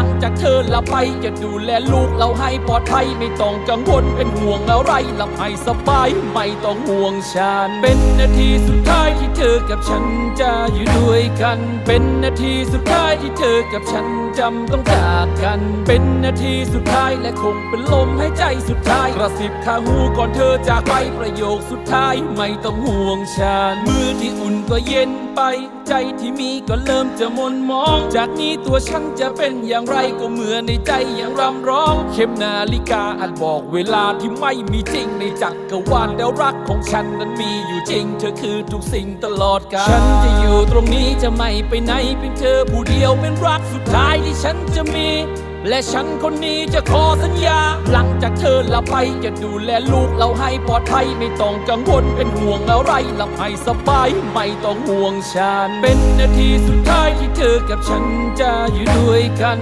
ลังจากเธอละไปจะดูแลลูกเราให้ปลอดภัยไม่ต้องกังวลเป็นห่วงอะไรหลับให้สบายไม่ต้องห่วงฉันเป็นนาทีสุดท้ายที่เธอกับฉันจะอยู่ด้วยกัน เป็นนาทีสุดท้ายที่เธอกับฉันจำต้องจากกัน เป็นนาทีสุดท้ายและคงเป็นลมหายใจสุดท้ายกระสิบข้างหูก่อนเธอจากไปประโยคสุดท้ายไม่ต้องห่วงฉันมือที่อุ่นก็เย็นไป ใจที่มีก็เริ่มจะมนมอง จากนี้ตัวฉันจะเป็นอย่างไรก็เหมือนในใจยังรำร้อง เข็มนาฬิกาอาจบอกเวลาที่ไม่มีจริงในจักรวาลแล้วรักของฉันนั้นมีอยู่จริง เธอคือทุกสิ่งตลอดกาลฉันจะอยู่ตรงนี้จะไม่ไปไหนเป็นเธอผู้เดียวเป็นรักสุดท้ายที่ฉันจะมี และฉันคนนี้จะขอสัญญา หลังจากเธอละไปจะดูแลลูกเราให้ปลอดภัยไม่ต้องกังวลเป็นห่วงอะไรหลับให้สบายไม่ต้องห่วงฉัน เป็นนาทีสุดท้ายที่เธอกับฉันจะอยู่ด้วยกัน